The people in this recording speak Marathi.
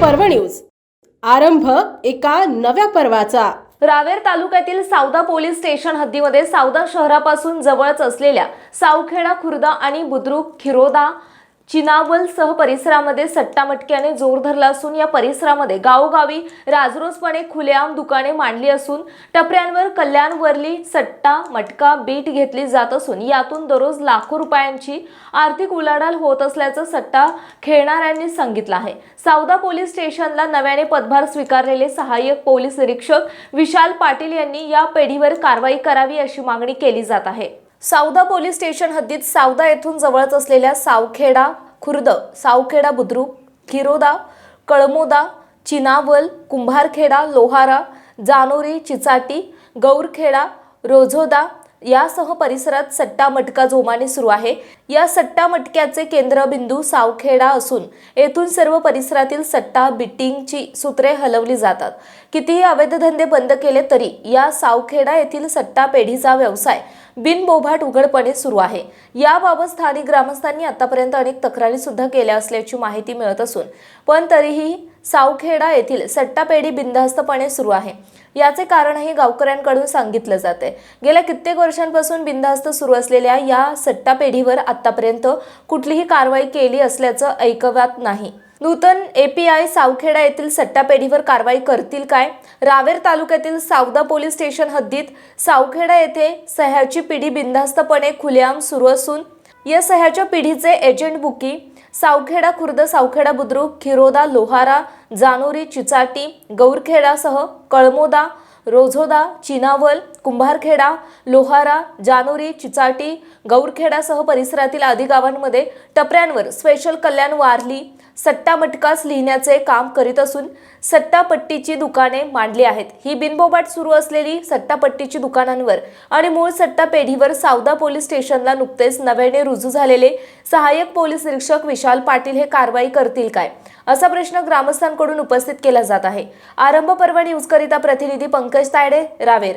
पर्व न्यूज. आरंभ एका नव्या पर्वाचा. रावेर तालुक्यातील सावदा पोलीस स्टेशन हद्दीमध्ये सावदा शहरापासून जवळच असलेल्या सावखेडा खुर्दा आणि बुद्रुक खिरोदा चिनावलसह परिसरामध्ये सट्टामटक्याने जोर धरला असून या परिसरामध्ये गावोगावी राजरोसपणे खुलेआम दुकाने मांडली असून टपऱ्यांवर कल्याणवरली सट्टा मटका बीट घेतली जात असून यातून दररोज लाखो रुपयांची आर्थिक उलाढाल होत असल्याचं सट्टा खेळणाऱ्यांनी सांगितलं आहे. सावदा पोलीस स्टेशनला नव्याने पदभार स्वीकारलेले सहाय्यक पोलीस निरीक्षक विशाल पाटील यांनी या पेढीवर कारवाई करावी अशी मागणी केली जात आहे. सावदा पोलीस स्टेशन हद्दीत सावदा येथून जवळच असलेल्या सावखेडा खुर्द सावखेडा बुद्रुक खिरोदा कळमोदा चिनावल कुंभारखेडा लोहारा जानोरी चिचाटी गौरखेडा रोझोदा यासह परिसरात सट्टा मटका जोमाने सुरू आहे. या सट्टा मटक्याचे केंद्रबिंदू सावखेडा असून येथून सर्व परिसरातील सट्टा बिटिंगची सूत्रे हलवली जातात. कितीही अवैध धंदे बंद केले तरी या सावखेडा येथील सट्टा पेढीचा व्यवसाय बिनबोभाट उघडपणे सुरू आहे. याबाबत स्थानिक ग्रामस्थांनी आतापर्यंत अनेक तक्रारी सुद्धा केल्या असल्याची माहिती मिळत असून पण तरीही सावखेडा येथील सट्टापेढी बिनधास्तपणे सुरू आहे. याचे कारणही गावकऱ्यांकडून सांगितलं जाते गेल्या कित्येक वर्षांपासून बिनधास्त सुरू असलेल्या या सट्टापेढीवर आतापर्यंत कुठलीही कारवाई केली असल्याचं ऐकवात नाही. नूतन एपीआय सावखेडा येथील सट्टापेढीवर कारवाई करतील काय? रावेर तालुक्यातील सावदा पोलीस स्टेशन हद्दीत सावखेडा येथे सह्याची पिढी बिनधास्तपणे खुलेआम सुरू असून या सह्याच्या पिढीचे एजंट बुकी सावखेडा खुर्द सावखेडा बुद्रुक खिरोदा लोहारा जानोरी चिचाटी गौरखेडासह कळमोदा रोझोदा चिनावल कुंभारखेडा लोहारा जानोरी चिचाटी गौरखेडासह परिसरातील आदी गावांमध्ये टपऱ्यांवर स्पेशल कल्याण वारली सट्टा मटकास लिहिण्याचे काम करीत असून सट्टापट्टीची दुकाने मांडली आहेत. ही बिनबोबाट सुरू असलेली सट्टापट्टीची दुकानांवर आणि मूळ सट्टा पेढीवर सावदा पोलीस स्टेशनला नुकतेच नव्याने रुजू झालेले सहाय्यक पोलीस निरीक्षक विशाल पाटील हे कारवाई करतील काय? असा प्रश्न ग्रामस्थांकडून उपस्थित केला जात आहे. आरंभ पर्व न्यूजकरिता प्रतिनिधी पंकज तायडे रावेर.